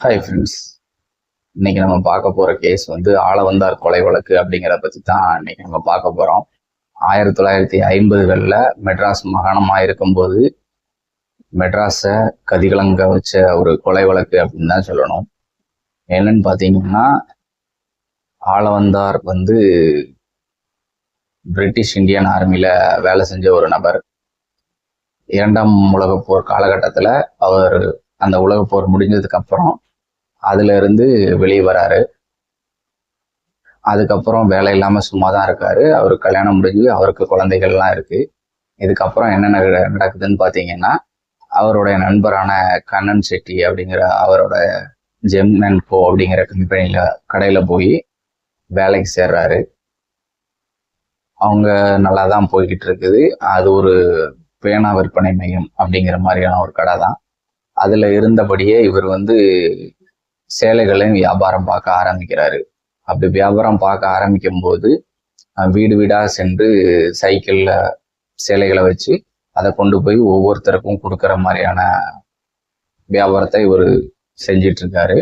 Hi friends இன்னைக்கு நம்ம பார்க்க போகிற கேஸ் வந்து ஆளவந்தார் கொலை வழக்கு அப்படிங்கிறத பற்றி தான் இன்னைக்கு நம்ம பார்க்க போகிறோம் ஆயிரத்தி தொள்ளாயிரத்தி ஐம்பதுகளில் மெட்ராஸ் மாகாணமாக இருக்கும்போது மெட்ராஸை கதிகலங்க வச்ச ஒரு கொலை வழக்கு அப்படின்னு தான் சொல்லணும். என்னன்னு பார்த்தீங்கன்னா ஆளவந்தார் வந்து பிரிட்டிஷ் இந்தியன் ஆர்மியில் வேலை செஞ்ச ஒரு நபர். இரண்டாம் உலகப் போர் காலகட்டத்தில் அவர் அந்த உலகப் போர் முடிஞ்சதுக்கு அப்புறம் அதுல இருந்து வெளியே வராரு. அதுக்கப்புறம் வேலை இல்லாம சும்மா தான் இருக்காரு. அவர் கல்யாணம் முடிஞ்சு அவருக்கு குழந்தைகள்லாம் இருக்கு. இதுக்கப்புறம் என்னென்ன நடக்குதுன்னு பாத்தீங்கன்னா அவருடைய நண்பரான கண்ணன் செட்டி அப்படிங்கிற அவரோட ஜெம் அண்ட் கோ அப்படிங்கிற கம்பெனியில் கடையில போய் வேலைக்கு சேர்றாரு. அவங்க நல்லா தான் போய்கிட்டு இருக்குது. அது ஒரு பேனா விற்பனை மையம் அப்படிங்கிற மாதிரியான ஒரு கடை தான் அதுல இருந்தபடியே இவர் வந்து சேலைகளையும் வியாபாரம் பார்க்க ஆரம்பிக்கிறாரு. அப்படி வியாபாரம் பார்க்க ஆரம்பிக்கும் போது வீடு வீடாக சென்று சைக்கிளில் சேலைகளை வச்சு அதை கொண்டு போய் ஒவ்வொருத்தருக்கும் கொடுக்குற மாதிரியான வியாபாரத்தை இவர் செஞ்சிட்டு இருக்காரு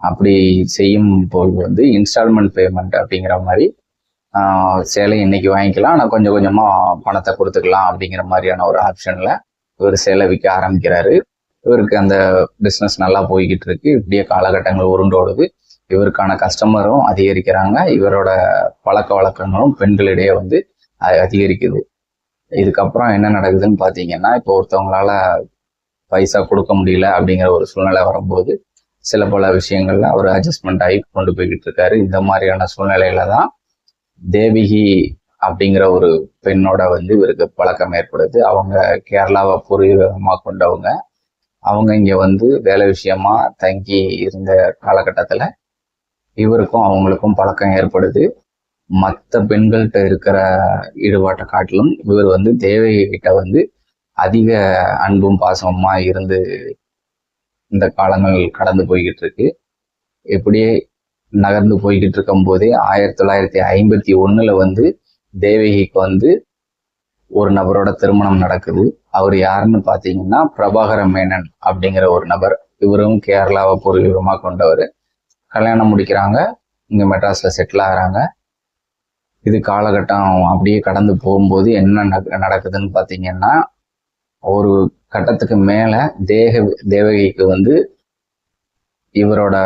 அப்படி செய்யும் போது வந்து இன்ஸ்டால்மெண்ட் பேமெண்ட் அப்படிங்கிற மாதிரி சேலை இன்னைக்கு வாங்கிக்கலாம் ஆனால் கொஞ்சம் கொஞ்சமாக பணத்தை கொடுத்துக்கலாம் அப்படிங்கிற மாதிரியான ஒரு ஆப்ஷனில் இவர் சேலை விற்க ஆரம்பிக்கிறாரு. இவருக்கு அந்த பிஸ்னஸ் நல்லா போய்கிட்டு இருக்கு. இப்படியே காலகட்டங்கள் உருண்டோடுது இவருக்கான கஸ்டமரும் அதிகரிக்கிறாங்க. இவரோட பழக்க வழக்கங்களும் பெண்களிடையே வந்து அ- அதிகரிக்குது. இதுக்கப்புறம் என்ன நடக்குதுன்னு பார்த்தீங்கன்னா இப்போ ஒருத்தவங்களால பைசா கொடுக்க முடியல அப்படிங்கிற ஒரு சூழ்நிலை வரும்போது சில பல விஷயங்கள்ல அவர் அட்ஜஸ்ட்மெண்ட் ஆகி கொண்டு போய்கிட்டு இருக்காரு. இந்த மாதிரியான சூழ்நிலையில தான் தேவிகி அப்படிங்கிற ஒரு பெண்ணோட வந்து இவருக்கு பழக்கம் ஏற்படுது. அவங்க கேரளாவை பூர்வீகமாக கொண்டவங்க. அவங்க இங்க வந்து வேலை விஷயமா தங்கி இருந்த காலகட்டத்தில் இவருக்கும் அவங்களுக்கும் பழக்கம் ஏற்படுது. மற்ற பெண்கள்கிட்ட இருக்கிற ஈடுபாட்டை காட்டிலும் இவர் வந்து தேவைகிட்ட வந்து அதிக அன்பும் பாசமுமா இருந்து இந்த காலங்கள் கடந்து போய்கிட்டு இருக்கு எப்படியே நகர்ந்து போய்கிட்டு இருக்கும் போதே ஆயிரத்தி தொள்ளாயிரத்தி ஐம்பத்தி ஒன்றில் வந்து தேவகிக்கு வந்து ஒரு நபரோட திருமணம் நடக்குது. அவர் யாருன்னு பார்த்தீங்கன்னா பிரபாகர மேனன் அப்படிங்கிற ஒரு நபர். இவரும் கேரளாவை பூர்வீகமாக கொண்டவர். கல்யாணம் முடிக்கிறாங்க. இங்கே மெட்ராஸில் செட்டில் ஆகுறாங்க. இது காலகட்டம் அப்படியே கடந்து போகும்போது என்ன நடக்குதுன்னு பார்த்தீங்கன்னா ஒரு கட்டத்துக்கு மேலே தேக தேவகிக்கு வந்து இவரோட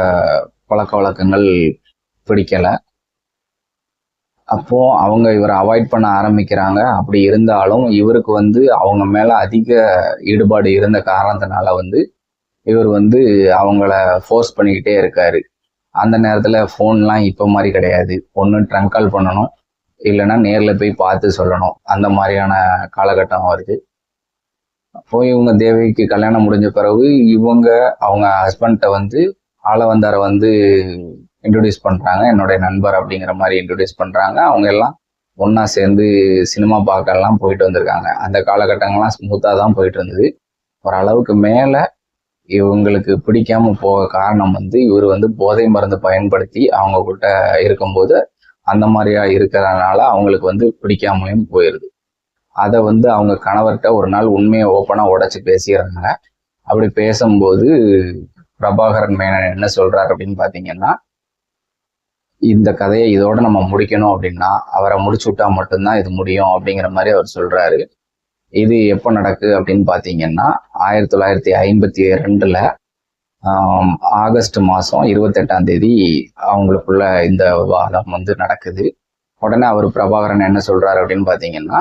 பழக்க வழக்கங்கள் பிடிக்கலை. அப்போ அவங்க இவரை அவாய்ட் பண்ண ஆரம்பிக்கிறாங்க. அப்படி இருந்தாலும் இவருக்கு வந்து அவங்க மேல அதிக ஈடுபாடு இருந்த காரணத்தினால வந்து இவர் வந்து அவங்கள ஃபோர்ஸ் பண்ணிக்கிட்டே இருக்காரு. அந்த நேரத்தில் ஃபோன்லாம் இப்போ மாதிரி கிடையாது. ஒன்று ட்ரங்க் கால் பண்ணணும். இல்லைன்னா நேரில் போய் பார்த்து சொல்லணும். அந்த மாதிரியான காலகட்டம் வருது. அப்போ இவங்க தேவிக்கு கல்யாணம் முடிஞ்ச பிறகு இவங்க அவங்க ஹஸ்பண்ட்டை வந்து ஆளவந்தாரை வந்து இன்ட்ரடியூஸ் பண்ணுறாங்க என்னுடைய நண்பர் அப்படிங்கிற மாதிரி இன்ட்ரடியூஸ் பண்ணுறாங்க அவங்க எல்லாம் ஒன்றா சேர்ந்து சினிமா பார்க்கலாம் போயிட்டு வந்திருக்காங்க. அந்த காலகட்டங்கள்லாம் ஸ்மூத்தாக தான் போயிட்டு இருந்தது. ஓரளவுக்கு மேலே இவங்களுக்கு பிடிக்காம போக காரணம் வந்து இவர் வந்து போதை மருந்து பயன்படுத்தி அவங்க கிட்ட இருக்கும்போது அந்த மாதிரியா இருக்கிறதுனால அவங்களுக்கு வந்து பிடிக்காமலையும் போயிடுது அதை வந்து அவங்க கணவர்கிட்ட ஒரு நாள் உண்மையை ஓப்பனாக உடச்சி பேசிடுறாங்க. அப்படி பேசும்போது பிரபாகரன் மேனன் என்ன சொல்றாரு அப்படின்னு பார்த்தீங்கன்னா இந்த கதையை இதோட நம்ம முடிக்கணும் அப்படின்னா அவரை முடிச்சு விட்டா மட்டும்தான் இது முடியும் அப்படிங்கிற மாதிரி அவர் சொல்றாரு. இது எப்போ நடக்கு அப்படின்னு பார்த்தீங்கன்னா ஆயிரத்தி தொள்ளாயிரத்தி ஐம்பத்தி ரெண்டுல ஆகஸ்ட் மாதம் இருபத்தெட்டாம் தேதி அவங்களுக்குள்ள இந்த வாதம் வந்து நடக்குது. உடனே அவர் பிரபாகரன் என்ன சொல்றாரு அப்படின்னு பார்த்தீங்கன்னா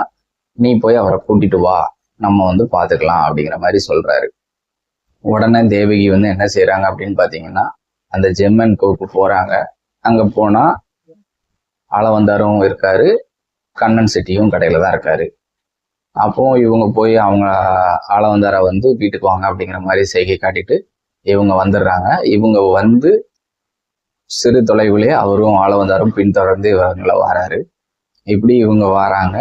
நீ போய் அவரை கூட்டிட்டு வா நம்ம வந்து பார்த்துக்கலாம் அப்படிங்கிற மாதிரி சொல்றாரு. உடனே தேவகி வந்து என்ன செய்யறாங்க அப்படின்னு பார்த்தீங்கன்னா அந்த ஜெம்மன் கோவுக்கு போறாங்க. அங்கே போனால் ஆளவந்தாரும் இருக்காரு. கண்ணன் செட்டியும் கடையில் தான் இருக்காரு. அப்போ இவங்க போய் அவங்க ஆளவந்தாரை வந்து வீட்டுக்கு வாங்க அப்படிங்கிற மாதிரி செய்கை காட்டிட்டு இவங்க வந்துடுறாங்க. இவங்க வந்து சிறு தொலைவிலே அவரும் ஆளவந்தாரும் பின்தொடர்ந்து இவங்கள வராரு. இப்படி இவங்க வராங்க.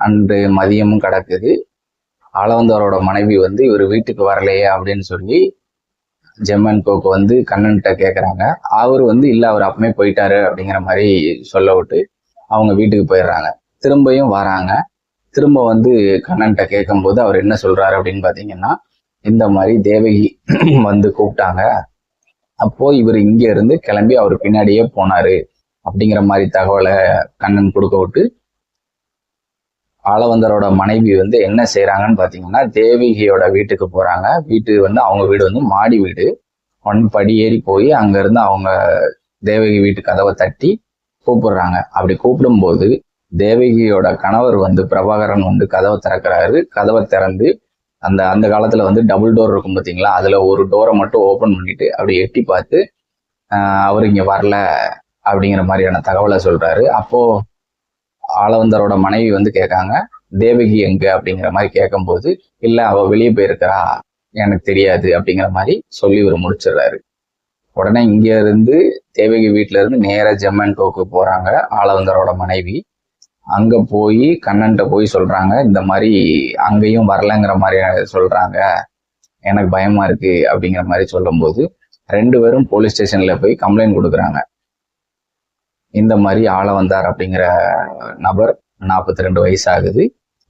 அன்று மதியமும் கிடக்குது. ஆளவந்தாரோட மனைவி வந்து இவர் வீட்டுக்கு வரலையே அப்படின்னு சொல்லி ஜெம்மன் கோக்கு வந்து கண்ணன்கிட்ட கேட்குறாங்க அவர் வந்து இல்லை அவர் அப்பமே போயிட்டாரு அப்படிங்கிற மாதிரி சொல்ல விட்டு அவங்க வீட்டுக்கு போயிடுறாங்க. திரும்பியும் வராங்க. திரும்ப வந்து கண்ணன்கிட்ட கேட்கும்போது அவர் என்ன சொல்றாரு அப்படின்னு பார்த்தீங்கன்னா இந்த மாதிரி தேவகி வந்து கூப்பிட்டாங்க. அப்போ இவர் இங்கே இருந்து கிளம்பி அவர் பின்னாடியே போனாரு அப்படிங்கிற மாதிரி தகவலை கண்ணன் கொடுக்க விட்டு ஆளவந்தரோட மனைவி வந்து என்ன செய்கிறாங்கன்னு பார்த்தீங்கன்னா தேவிகையோட வீட்டுக்கு போகிறாங்க வீட்டு வந்து அவங்க வீடு வந்து மாடி வீடு. ஒன் படி ஏறி போய் அங்கேருந்து அவங்க தேவகி வீட்டு கதவை தட்டி கூப்பிடுறாங்க. அப்படி கூப்பிடும்போது தேவகியோட கணவர் வந்து பிரபாகரன் வந்து கதவை திறக்கிறாரு. கதவை திறந்து அந்த அந்த காலத்தில் வந்து டபுள் டோர் இருக்கும் பார்த்தீங்களா அதில் ஒரு டோரை மட்டும் ஓப்பன் பண்ணிட்டு அப்படி எட்டி பார்த்து அவர் இங்கே வரல அப்படிங்கிற மாதிரியான தகவலை சொல்கிறாரு அப்போது ஆளவந்தரோட மனைவி வந்து கேட்காங்க தேவகி எங்க? அப்படிங்கிற மாதிரி கேட்கும்போது இல்லை அவ வெளியே போயிருக்கிறா எனக்கு தெரியாது. அப்படிங்கிற மாதிரி சொல்லி இவர் முடிச்சிடுறாரு. உடனே இங்க இருந்து தேவகி வீட்டுல இருந்து நேரா ஜெம்மன்கோக்கு போறாங்க ஆளவந்தரோட மனைவி. அங்க போய் கண்ணன்ட்ட போய் சொல்றாங்க இந்த மாதிரி அங்கேயும் வரலங்கிற மாதிரி சொல்றாங்க. எனக்கு பயமா இருக்கு. அப்படிங்கிற மாதிரி சொல்லும்போது ரெண்டு பேரும் போலீஸ் ஸ்டேஷன்ல போய் கம்ப்ளைண்ட் கொடுக்குறாங்க. இந்த மாதிரி ஆள வந்தார் அப்படிங்கிற நபர் நாற்பத்தி ரெண்டு வயசு ஆகுது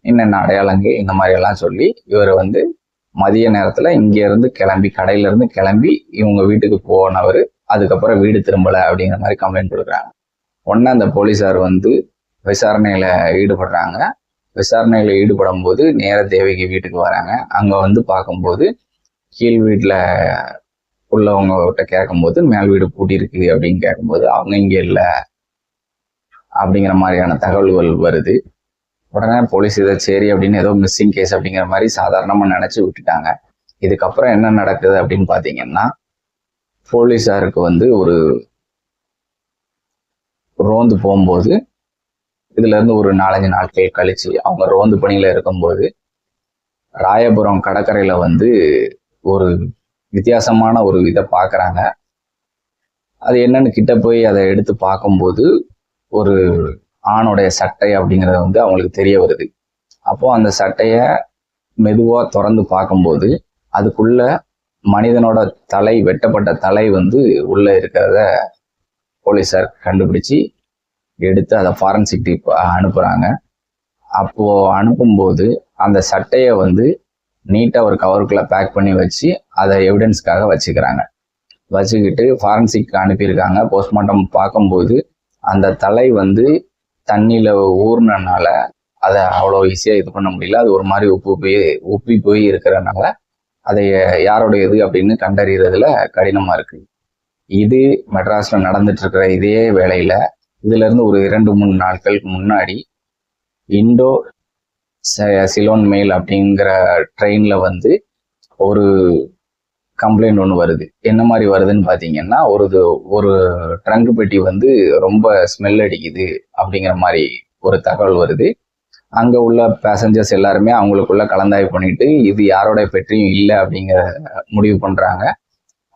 என்னென்ன அடையாளங்க இந்த மாதிரி எல்லாம் சொல்லி இவர் வந்து மதிய நேரத்தில் இங்கேருந்து கிளம்பி கடையில இருந்து கிளம்பி இவங்க வீட்டுக்கு போனவர் அதுக்கப்புறம் வீடு திரும்பலை அப்படிங்கிற மாதிரி கம்ப்ளைண்ட் கொடுக்குறாங்க. உடனே அந்த போலீஸார் வந்து விசாரணையில் ஈடுபடுறாங்க. விசாரணையில் ஈடுபடும் போது நேர தேவகி வீட்டுக்கு வராங்க. அங்கே வந்து பார்க்கும்போது கீழ் வீட்டில் உள்ளவங்க கிட்ட கேட்கும்போது மேல் வீடு பூட்டி இருக்கு அப்படின்னு கேட்கும்போது அவங்க இங்கே இல்லை. அப்படிங்கிற மாதிரியான தகவல்கள் வருது. உடனே போலீஸ் இதை சரி அப்படின்னு ஏதோ மிஸ்ஸிங் கேஸ் அப்படிங்கிற மாதிரி சாதாரணமாக நினச்சி விட்டுட்டாங்க. இதுக்கப்புறம் என்ன நடக்குது அப்படின்னு பார்த்தீங்கன்னா போலீஸாருக்கு வந்து ஒரு ரோந்து போகும்போது இதுல இருந்து ஒரு நாலஞ்சு நாட்கள் கழிச்சு அவங்க ரோந்து பணியில் இருக்கும்போது ராயபுரம் கடற்கரையில் வந்து ஒரு வித்தியாசமான ஒரு இதை பார்க்குறாங்க அது என்னன்னு கிட்ட போய் அதை எடுத்து பார்க்கும்போது ஒரு ஆணுடைய சட்டை அப்படிங்கிறது வந்து அவங்களுக்கு தெரிய வருது. அப்போ அந்த சட்டையை மெதுவாக திறந்து பார்க்கும்போது அதுக்குள்ள மனிதனோட தலை வெட்டப்பட்ட தலை வந்து உள்ள இருக்கிறத போலீஸார் கண்டுபிடிச்சு எடுத்து அதை ஃபாரன்சிக் டீப் அனுப்புகிறாங்க அப்போ அனுப்பும்போது அந்த சட்டையை வந்து நீட்டாக ஒரு கவருக்குள்ளே பேக் பண்ணி வச்சு அதை எவிடன்ஸ்க்காக வச்சுக்கிறாங்க. வச்சுக்கிட்டு ஃபாரன்சிக் அனுப்பியிருக்காங்க. போஸ்ட்மார்ட்டம் பார்க்கும்போது அந்த தலை வந்து தண்ணியில் ஊறினனால அதை அவ்வளோ ஈஸியாக இது பண்ண முடியல. அது ஒரு மாதிரி உப்பு போய் உப்பி போய் இருக்கிறனால அதை யாரோட இது அப்படின்னு கண்டறியறதுல கடினமாக இருக்குது இது மெட்ராஸில் நடந்துட்டு இருக்கிற இதே வேலையில் இதுலேருந்து ஒரு இரண்டு மூணு நாட்களுக்கு முன்னாடி இண்டோ ச- சிலோன் மெயில் அப்படிங்கிற ட்ரெயினில் வந்து ஒரு கம்ப்ளைண்ட் ஒன்று வருது. என்ன மாதிரி வருதுன்னு பார்த்தீங்கன்னா ஒரு இது- ஒரு ட்ரங்க் பெட்டி வந்து ரொம்ப ஸ்மெல் அடிக்குது அப்படிங்கிற மாதிரி ஒரு தகவல் வருது. அங்கே உள்ள பேசஞ்சர்ஸ் எல்லாருமே அவங்களுக்குள்ள கலந்தாய்வு பண்ணிட்டு இது யாரோட பெட்டியும் இல்லை அப்படிங்கிற முடிவு பண்ணுறாங்க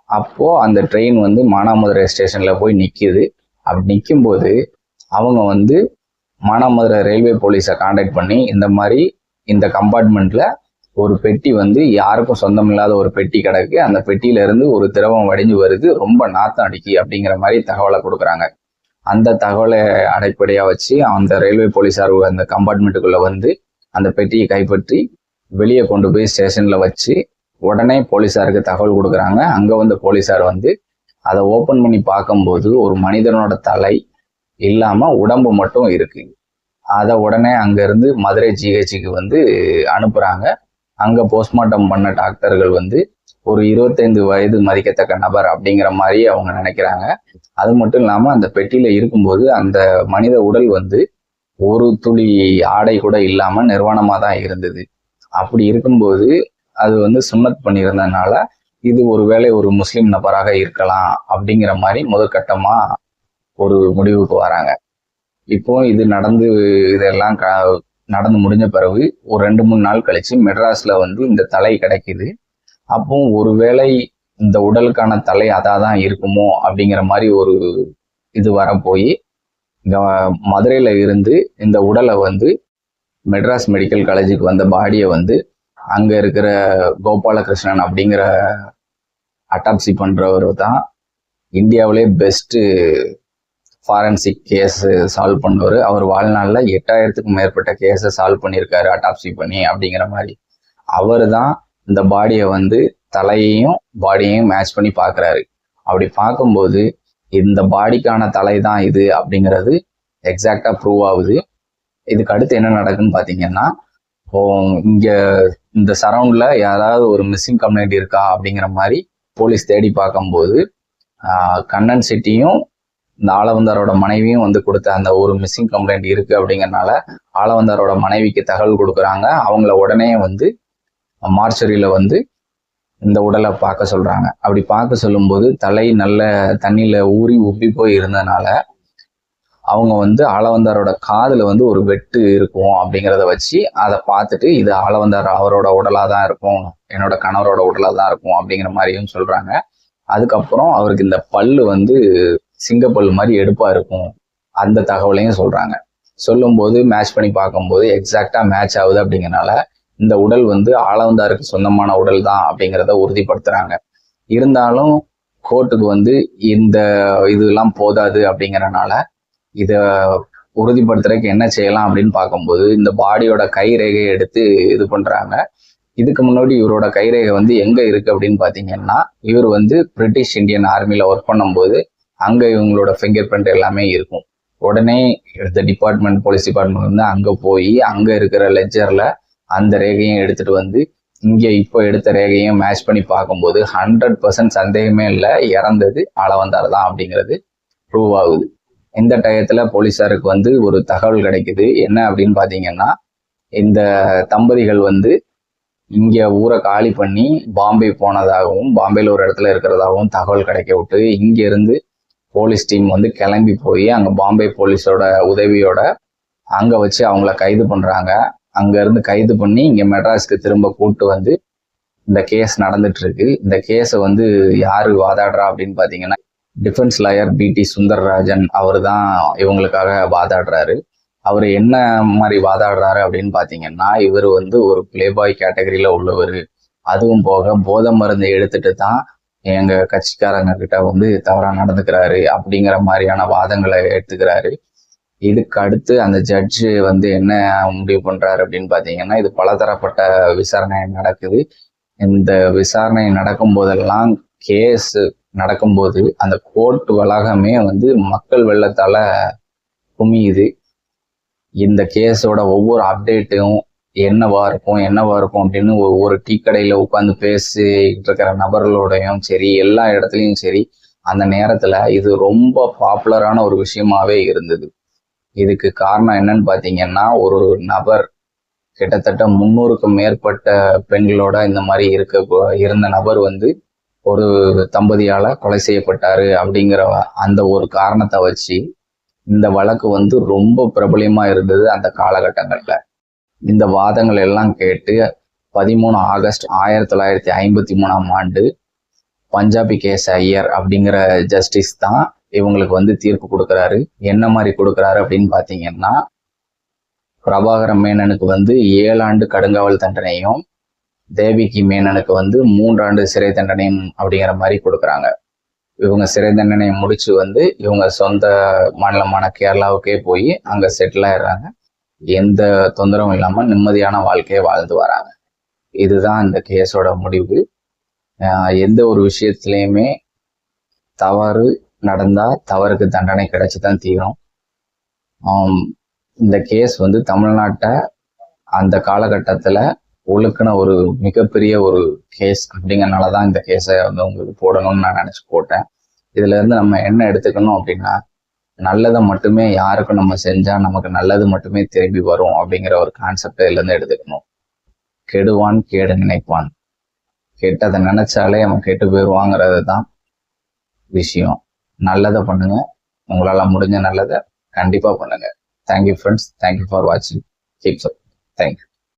அப்போது அந்த ட்ரெயின் வந்து மானாமதுரை ஸ்டேஷனில் போய் நிற்கிது அப்படி நிற்கும்போது அவங்க வந்து மானாமதுரை ரயில்வே போலீஸை காண்டாக்ட் பண்ணி இந்த மாதிரி இந்த கம்பார்ட்மெண்ட்டில் ஒரு பெட்டி வந்து யாருக்கும் சொந்தம் இல்லாத ஒரு பெட்டி கிடக்கு. அந்த பெட்டியில இருந்து ஒரு திரவம் வடிஞ்சு வருது. ரொம்ப நாத்தம் அடிக்கி அப்படிங்கிற மாதிரி தகவலை கொடுக்குறாங்க. அந்த தகவலை அடிப்படையாக வச்சு அந்த ரயில்வே போலீஸார் அந்த கம்பார்ட்மெண்ட்டுக்குள்ள வந்து அந்த பெட்டியை கைப்பற்றி வெளியே கொண்டு போய் ஸ்டேஷன்ல வச்சு உடனே போலீஸாருக்கு தகவல் கொடுக்குறாங்க. அங்க வந்து போலீஸார் வந்து அதை ஓபன் பண்ணி பார்க்கும்போது ஒரு மனிதனோட தலை இல்லாம உடம்பு மட்டும் இருக்கு. அதை உடனே அங்கேருந்து மதுரை ஜிஹெச்சுக்கு வந்து அனுப்புறாங்க. அங்கே போஸ்ட்மார்ட்டம் பண்ண டாக்டர்கள் வந்து ஒரு இருபத்தைந்து வயது மதிக்கத்தக்க நபர் அப்படிங்கிற மாதிரி அவங்க நினைக்கிறாங்க. அது மட்டும் இல்லாமல் அந்த பெட்டியில் இருக்கும்போது அந்த மனித உடல் வந்து ஒரு துளி ஆடை கூட இல்லாமல் நிர்வாணமாக தான் இருந்தது. அப்படி இருக்கும்போது அது வந்து சுமத் பண்ணியிருந்ததுனால இது ஒருவேளை ஒரு முஸ்லீம் நபராக இருக்கலாம் அப்படிங்கிற மாதிரி முதற்கட்டமாக ஒரு முடிவுக்கு வராங்க. இப்போ இது நடந்து இதெல்லாம் க- நடந்து முடிஞ்ச பிறகு ஒரு ரெண்டு மூணு நாள் கழிச்சு மெட்ராஸ்ல வந்து இந்த தலை கிடைக்குது. அப்போ ஒருவேளை இந்த உடலுக்கான தலை அதாக தான் இருக்குமோ அப்படிங்கிற மாதிரி ஒரு இது வரப்போய் போய் மதுரையில இருந்து இந்த உடலை வந்து மெட்ராஸ் மெடிக்கல் காலேஜுக்கு வந்த பாடியை வந்து அங்க இருக்கிற கோபாலகிருஷ்ணன் அப்படிங்கிற அட்டாப்சி பண்றவர் தான் இந்தியாவிலே பெஸ்ட்டு ஃபாரன்சிக் கேஸ் சால்வ் பண்ணவர். அவர் வாழ்நாளில் எட்டாயிரத்துக்கும் மேற்பட்ட கேஸை சால்வ் பண்ணியிருக்காரு அட்டாப்சி பண்ணி அப்படிங்கிற மாதிரி. அவர் தான் இந்த பாடியை வந்து தலையையும் பாடியையும் மேட்ச் பண்ணி பார்க்குறாரு. அப்படி பார்க்கும்போது இந்த பாடிக்கான தலை தான் இது அப்படிங்கிறது எக்ஸாக்டாக ப்ரூவ் ஆகுது. இதுக்கு அடுத்து என்ன நடக்குன்னு பார்த்தீங்கன்னா இங்கே இந்த சரௌண்டில் யாராவது ஒரு மிஸ்ஸிங் கம்ப்ளைண்ட் இருக்கா அப்படிங்கிற மாதிரி போலீஸ் தேடி பார்க்கும்போது கண்ணன் செட்டியும் இந்த ஆளவந்தாரோட மனைவியும் வந்து கொடுத்த அந்த ஒரு மிஸ்ஸிங் கம்ப்ளைண்ட் இருக்கு அப்படிங்கறனால ஆளவந்தாரோட மனைவிக்கு தகவல் கொடுக்குறாங்க. அவங்கள உடனே வந்து மார்ச்சரியில வந்து இந்த உடலை பார்க்க சொல்றாங்க. அப்படி பார்க்க சொல்லும்போது தலை நல்ல தண்ணியில ஊறி உப்பி போய் இருந்ததுனால அவங்க வந்து ஆளவந்தாரோட காதுல வந்து ஒரு வெட்டு இருக்கும் அப்படிங்கிறத வச்சு அதை பார்த்துட்டு இது ஆளவந்தார் அவரோட உடலா தான் இருக்கும் என்னோட கணவரோட உடலா தான் இருக்கும் அப்படிங்கிற மாதிரியும் சொல்றாங்க. அதுக்கப்புறம் அவருக்கு இந்த பல்லு வந்து சிங்கப்பல் மாதிரி எடுப்பா இருக்கும். அந்த தகவலையும் சொல்றாங்க. சொல்லும்போது மேட்ச் பண்ணி பார்க்கும்போது எக்ஸாக்டா மேட்ச் ஆகுது அப்படிங்கறனால இந்த உடல் வந்து ஆளவந்தாருக்கு சொந்தமான உடல் தான் அப்படிங்கிறத உறுதிப்படுத்துறாங்க. இருந்தாலும் கோர்ட்டுக்கு வந்து இந்த இதெல்லாம் போதாது அப்படிங்கறனால இதை உறுதிப்படுத்துறதுக்கு என்ன செய்யலாம் அப்படின்னு பார்க்கும்போது இந்த பாடியோட கை ரேகையை எடுத்து இது பண்றாங்க. இதுக்கு முன்னாடி இவரோட கைரேகை வந்து எங்க இருக்கு அப்படின்னு பாத்தீங்கன்னா இவர் வந்து பிரிட்டிஷ் இந்தியன் ஆர்மியில் ஒர்க் பண்ணும்போது அங்கே இவங்களோட ஃபிங்கர் பிரிண்ட் எல்லாமே இருக்கும். உடனே இந்த டிபார்ட்மெண்ட் போலீஸ் டிபார்ட்மெண்ட் வந்து அங்கே போய் அங்கே இருக்கிற லெஜரில் அந்த ரேகையும் எடுத்துட்டு வந்து இங்கே இப்போ எடுத்த ரேகையும் மேட்ச் பண்ணி பார்க்கும்போது ஹண்ட்ரட் பர்சன்ட் சந்தேகமே இல்லை இறந்தது அளவந்தார் தான் அப்படிங்கிறது ப்ரூவ் ஆகுது. இந்த டயத்தில் போலீஸாருக்கு வந்து ஒரு தகவல் கிடைக்குது. என்ன அப்படின்னு பார்த்தீங்கன்னா இந்த தம்பதிகள் வந்து இங்கே ஊரை காலி பண்ணி பாம்பே போனதாகவும் பாம்பேல ஒரு இடத்துல இருக்கிறதாகவும் தகவல் கிடைக்க விட்டு இங்கேருந்து போலீஸ் டீம் வந்து கிளம்பி போய் அங்கே பாம்பே போலீஸோட உதவியோட அங்கே வச்சு அவங்கள கைது பண்ணுறாங்க அங்கேருந்து கைது பண்ணி இங்கே மெட்ராஸ்க்கு திரும்ப கூட்டு வந்து இந்த கேஸ் நடந்துட்டுருக்கு. இந்த கேஸை வந்து யார் வாதாடுறா அப்படின்னு பார்த்தீங்கன்னா டிஃபென்ஸ் லாயர் பிடி சுந்தரராஜன் அவர் தான் இவங்களுக்காக வாதாடுறாரு. அவர் என்ன மாதிரி வாதாடுறாரு அப்படின்னு பார்த்தீங்கன்னா இவர் வந்து ஒரு பிளேபாய் கேட்டகரியில் உள்ளவர். அதுவும் போக போதை மருந்து எடுத்துட்டு தான் எங்க கட்சிக்காரங்க கிட்ட வந்து தவறா நடந்துக்கிறாரு அப்படிங்கிற மாதிரியான வாதங்களை எடுத்துக்கிறாரு. இதுக்கு அடுத்து அந்த ஜட்ஜு வந்து என்ன முடிவு பண்றாரு அப்படின்னு பாத்தீங்கன்னா இது பலதரப்பட்ட விசாரணை நடக்குது. இந்த விசாரணை நடக்கும் போதெல்லாம் கேஸ் நடக்கும்போது அந்த கோர்ட் வளாகமே வந்து மக்கள் வெள்ளத்தால குமியுது. இந்த கேஸோட ஒவ்வொரு அப்டேட்டும் என்னவா இருக்கும் என்னவா இருக்கும் அப்படின்னு ஒவ்வொரு டீ கடையில உட்காந்து பேசிட்டு இருக்கிற நபர்களோடையும் சரி எல்லா இடத்துலையும் சரி அந்த நேரத்துல இது ரொம்ப பாப்புலரான ஒரு விஷயமாவே இருந்தது. இதுக்கு காரணம் என்னன்னு பாத்தீங்கன்னா ஒரு நபர் கிட்டத்தட்ட முன்னூறுக்கும் மேற்பட்ட பெண்களோட இந்த மாதிரி இருக்க இருந்த நபர் வந்து ஒரு தம்பதியால கொலை செய்யப்பட்டாரு அப்படிங்கிற அந்த ஒரு காரணத்தை வச்சு இந்த வழக்கு வந்து ரொம்ப பிரபலியமாக இருந்தது அந்த காலகட்டங்கள்ல. இந்த வாதங்கள் எல்லாம் கேட்டு பதிமூணு ஆகஸ்ட் ஆயிரத்தி தொள்ளாயிரத்தி ஐம்பத்தி மூணாம் ஆண்டு பஞ்சாபி கேஸ் ஐயர் அப்படிங்கிற ஜஸ்டிஸ் தான் இவங்களுக்கு வந்து தீர்ப்பு கொடுக்குறாரு. என்ன மாதிரி கொடுக்குறாரு அப்படின்னு பார்த்தீங்கன்னா பிரபாகர மேனனுக்கு வந்து ஏழாண்டு கடுங்காவல் தண்டனையும் தேவிக்கு மேனனுக்கு வந்து மூன்றாண்டு சிறை தண்டனையும் அப்படிங்கிற மாதிரி கொடுக்குறாங்க. இவங்க சிறை தண்டனையை முடிச்சு வந்து இவங்க சொந்த மாநிலமான கேரளாவுக்கே போய் அங்கே செட்டில் ஆயிடுறாங்க. எந்த தொந்தரவும் இல்லாமல் நிம்மதியான வாழ்க்கையை வாழ்ந்து வராங்க. இதுதான் இந்த கேஸோட முடிவு. எந்த ஒரு விஷயத்துலையுமே தவறு நடந்தா தவறுக்கு தண்டனை கிடைச்சுதான் தீரும். இந்த கேஸ் வந்து தமிழ்நாட்டை அந்த காலகட்டத்துல ஒழுக்கின ஒரு மிகப்பெரிய ஒரு கேஸ் அப்படிங்கிறனால தான் இந்த கேஸை வந்து உங்களுக்கு போடணும்னு நான் நினச்சி போட்டேன். இதுல இருந்து நம்ம என்ன எடுத்துக்கணும் அப்படின்னா நல்லதை மட்டுமே யாருக்கும் நம்ம செஞ்சா நமக்கு நல்லது மட்டுமே திரும்பி வரும் அப்படிங்கிற ஒரு கான்செப்ட் இதுல இருந்து எடுத்துக்கணும். கெடுவான் கேடு நினைப்பான். கெட்டதை நினைச்சாலே அவன் கெட்டு போயிடுவாங்கிறது தான் விஷயம். நல்லதை பண்ணுங்க. உங்களால் முடிஞ்ச நல்லதை கண்டிப்பாக பண்ணுங்க. Thank you friends thank you for வாட்சிங் கீப்ஸ் அப் தேங்க்யூ